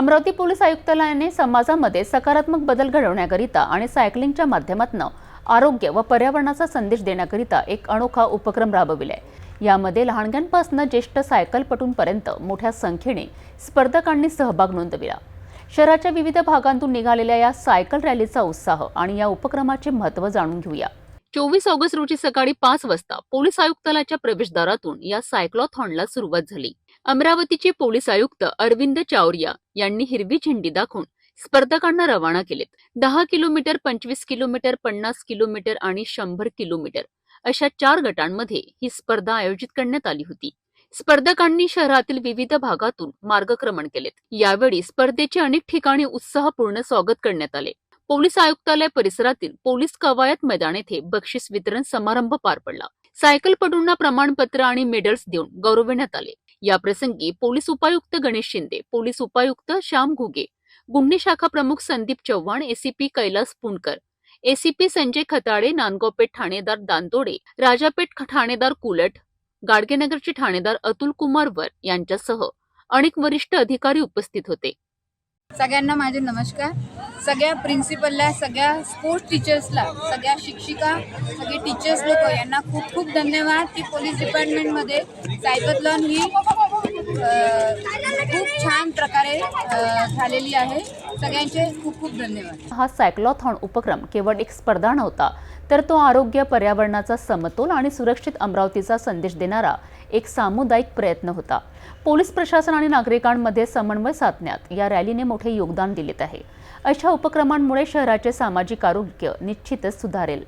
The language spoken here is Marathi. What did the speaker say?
अमरावती पोलीस आयुक्तालयाने समाजामध्ये सकारात्मक बदल घडवण्याकरिता आणि सायकलिंगच्या माध्यमातून आरोग्य व पर्यावरणाचा संदेश देण्याकरिता एक अनोखा उपक्रम राबविलाय. यामध्ये लहानग्यांपासून ज्येष्ठ सायकलपटूंपर्यंत मोठ्या संख्येने स्पर्धकांनी सहभाग नोंदविला. शहराच्या विविध भागांतून निघालेल्या या सायकल रॅलीचा उत्साह आणि या उपक्रमाचे महत्त्व जाणून घेऊया. चोवीस ऑगस्ट रोजी सकाळी पाच वाजता पोलीस आयुक्तालयाच्या प्रवेशद्वारातून या सायक्लॉथॉनला सुरुवात झाली. अमरावतीचे पोलीस आयुक्त अरविंद चावरिया यांनी हिरवी झेंडी दाखवून स्पर्धकांना रवाना केलेत. दहा किलोमीटर पंचवीस किलोमीटर पन्नास किलोमीटर आणि शंभर किलोमीटर अशा चार गटांमध्ये ही स्पर्धा आयोजित करण्यात आली होती. स्पर्धकांनी शहरातील विविध भागातून मार्गक्रमण केलेत. यावेळी स्पर्धेचे अनेक ठिकाणी उत्साहपूर्ण स्वागत करण्यात आले. पोलीस आयुक्तालय परिसरातील पोलीस कवायत मैदान येथे बक्षीस वितरण समारंभ पार पडला. सायकलपटूंना प्रमाणपत्र आणि मेडल्स देऊन गौरविण्यात आले. याप्रसंगी पोलीस उपायुक्त गणेश शिंदे पोलीस उपायुक्त श्याम घुगे गुन्हे शाखा प्रमुख संदीप चव्हाण एसीपी कैलास पुणकर एसीपी संजय खताळे नांदगावपेठ ठाणेदार दांतोडे राजापेठ ठाणेदार कुलट गाडगेनगरचे ठाणेदार अतुल कुमार वर यांच्यासह अनेक वरिष्ठ अधिकारी उपस्थित होते. सगळ्यांना माझे नमस्कार. सगळ्या प्रिन्सिपलला सगळ्या स्पोर्ट्स टीचर्सला सगळ्या शिक्षिका सगळे टीचर्स लोक यांना खूप खूप धन्यवाद की पोलीस डिपार्टमेंटमध्ये सायकथलॉन ही खूप छान प्रकारे झालेली आहे. सगळ्यांचे खूप खूप धन्यवाद. हा सायक्लॉथॉन उपक्रम केवळ एक स्पर्धा नव्हता तर तो आरोग्य पर्यावरणाचा समतोल आणि सुरक्षित अमरावतीचा संदेश देणारा एक सामुदायिक प्रयत्न होता. पोलीस प्रशासन आणि नागरिकांमध्ये समन्वय साधण्यात या रॅलीने मोठे योगदान दिलेत आहे. अशा उपक्रमांमुळे शहराचे सामाजिक आरोग्य निश्चितच सुधारेल.